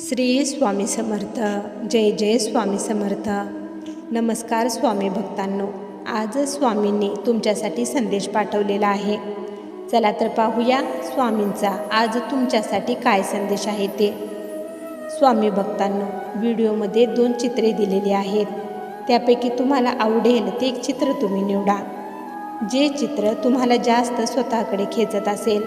श्री स्वामी समर्थ जय जय स्वामी समर्थ. नमस्कार स्वामी भक्तांनो आज स्वामींनी तुमच्यासाठी संदेश पाठवलेला आहे. चला तर पाहूया स्वामींचा आज तुमच्यासाठी काय संदेश आहे ते. स्वामी भक्तांनो व्हिडिओमध्ये दोन चित्रे दिलेली आहेत. त्यापैकी तुम्हाला आवडेल ते एक चित्र तुम्ही निवडा. जे चित्र तुम्हाला जास्त स्वतःकडे खेचत असेल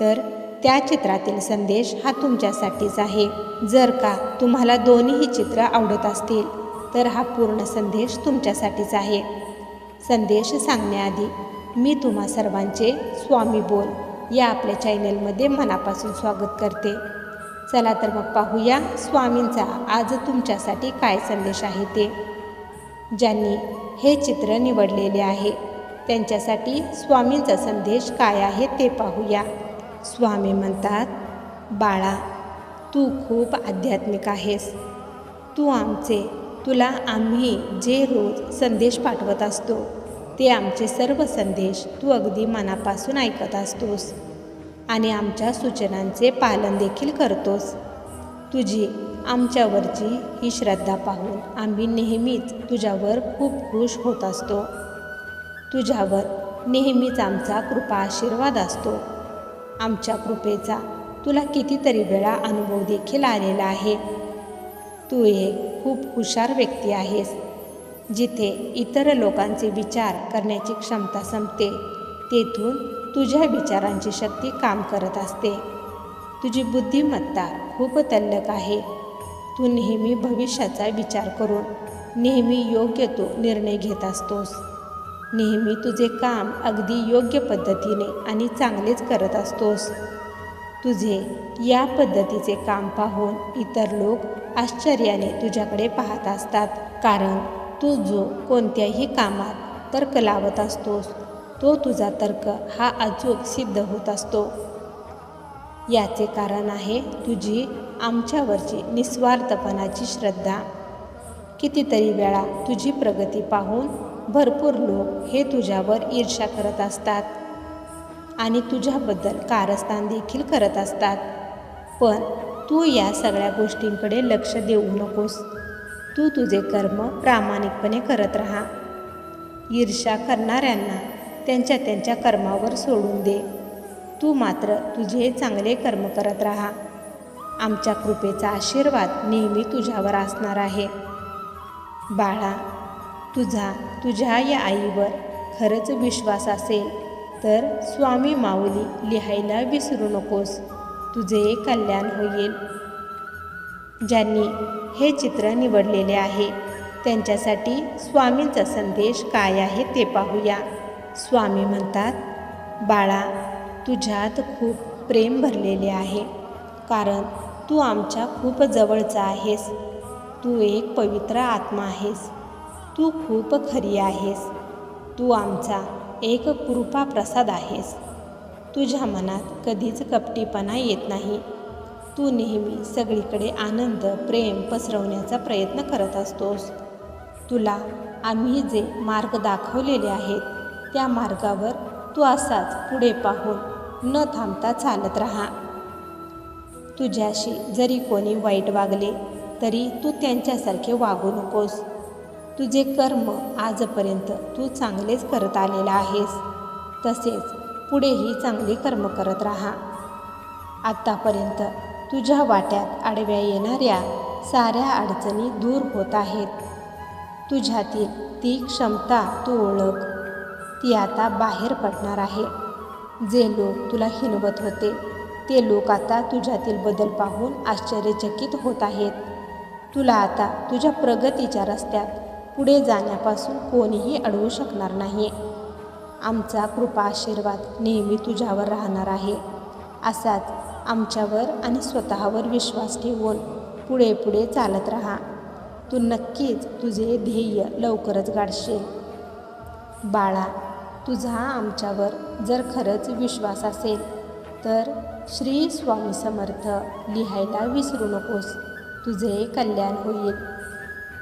तर त्या चित्रातील संदेश हा तुमच्यासाठीच आहे. जर का तुम्हाला दोन्हीही चित्र आवडत असतील तर हा पूर्ण संदेश तुमच्यासाठीच आहे. संदेश सांगण्याआधी मी तुम्हा सर्वांचे स्वामी बोल या आपल्या चॅनलमध्ये मनापासून स्वागत करते. चला तर मग पाहूया स्वामींचा आज तुमच्यासाठी काय संदेश आहे ते. ज्यांनी हे चित्र निवडलेले आहे त्यांच्यासाठी स्वामींचा संदेश काय आहे ते पाहूया. स्वामी म्हणतात बाळा तू खूप आध्यात्मिक आहेस. तू आमचे तुला आम्ही जे रोज संदेश पाठवत असतो ते आमचे सर्व संदेश तू अगदी मनापासून ऐकत असतोस आणि आमच्या सूचनांचे पालन देखील करतोस. तुझी आमच्यावरची ही श्रद्धा पाहून आम्ही नेहमीच तुझ्यावर खूप खुश होत असतो. तुझ्यावर नेहमीच आमचा कृपा आशीर्वाद असतो. आमच्या कृपेचा तुला कितीतरी वेळा अनुभव देखील आलेला आहे. तू एक खूप हुशार व्यक्ती आहेस. जिथे इतर लोकांचे विचार करण्याची क्षमता संपते तेथून तुझ्या विचारांची शक्ती काम करत असते. तुझी बुद्धिमत्ता खूप तल्लक आहे. तू नेहमी भविष्याचा विचार करून नेहमी योग्य तो निर्णय घेत असतोस. नेहमी तुझे काम अगदी योग्य पद्धतीने आणि चांगलेच करत असतोस. तुझे या पद्धतीचे काम पाहून इतर लोक आश्चर्याने तुझ्याकडे पाहत असतात. कारण तू जो कोणत्याही कामात तर्क लावत असतोस तो तुझा तर्क हा अचूक सिद्ध होत असतो. याचे कारण आहे तुझी आमच्यावरची निस्वार्थपणाची श्रद्धा. कितीतरी वेळा तुझी प्रगती पाहून भरपूर लोक हे तुझ्यावर ईर्ष्या करत असतात. आणि तुझ्याबद्दल कारस्थान देखील करत असतात. पण तू या सगळ्या गोष्टींकडे लक्ष देऊ नकोस. तू तुझे कर्म प्रामाणिकपणे करत राहा. ईर्ष्या करणाऱ्यांना त्यांच्या त्यांच्या कर्मावर सोडून दे. तू मात्र तुझे चांगले कर्म करत राहा. आमच्या कृपेचा आशीर्वाद नेहमी तुझ्यावर असणार आहे. बाळा तुझा तुझ्या या आईवर खरंच विश्वास असेल तर स्वामी माऊली लिहायला विसरू नकोस. तुझे कल्याण होईल. ज्यांनी हे चित्र निवडलेले आहे त्यांच्यासाठी स्वामींचा संदेश काय आहे ते पाहूया. स्वामी म्हणतात बाळा तुझ्यात खूप प्रेम भरलेले आहे कारण तू आमच्या खूप जवळचा आहेस. तू एक पवित्र आत्मा आहेस. तू खूप खरी आहेस. तू आमचा एक कृपा प्रसाद आहेस. तुझ्या मनात कधीच कपटीपणा येत नाही. तू नेहमी सगळीकडे आनंद प्रेम पसरवण्याचा प्रयत्न करत असतोस. तुला आम्ही जे मार्ग दाखवलेले आहेत त्या मार्गावर तू असाच पुढे पाहून न थांबता चालत राहा. तुझ्याशी जरी कोणी वाईट वागले तरी तू त्यांच्यासारखे वागू नकोस. तुझे कर्म आजपर्यंत तू चांगलेच करत आलेला आहेस. तसेच पुढेही चांगले कर्म करत राहा. आत्तापर्यंत तुझ्या वाट्यात आडव्या येणाऱ्या साऱ्या अडचणी दूर होत आहेत. तुझ्यातील ती क्षमता तू ओळख. ती आता बाहेर पडणार आहे. जे लोक तुला हिनवत होते ते लोक आता तुझ्यातील बदल पाहून आश्चर्यचकित होत आहेत. तुला आता तुझ्या प्रगतीच्या रस्त्यात पुढे जाण्यापासून कोणीही अडवू शकणार नाही. आमचा कृपा आशीर्वाद नेहमी तुझ्यावर राहणार आहे. असाच आमच्यावर आणि स्वतःवर विश्वास ठेवून पुढे पुढे चालत राहा. तू नक्कीच तुझे ध्येय लवकरच गाठशील. बाळा तुझा आमच्यावर जर खरंच विश्वास असेल तर श्री स्वामी समर्थ लिहायला विसरू नकोस. तुझे कल्याण होईल.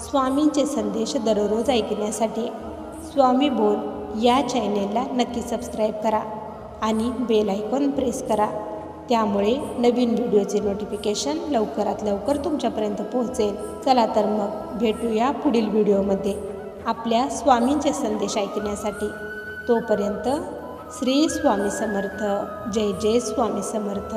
स्वामींचे संदेश दररोज ऐकण्यासाठी स्वामी बोल या चॅनेलला नक्की सबस्क्राईब करा आणि बेल आयकॉन प्रेस करा. त्यामुळे नवीन व्हिडिओचे नोटिफिकेशन लवकरात लवकर तुमच्यापर्यंत पोहोचेल. चला तर मग भेटूया पुढील व्हिडिओमध्ये आपल्या स्वामींचे संदेश ऐकण्यासाठी. तोपर्यंत श्री स्वामी समर्थ. जय जय स्वामी समर्थ.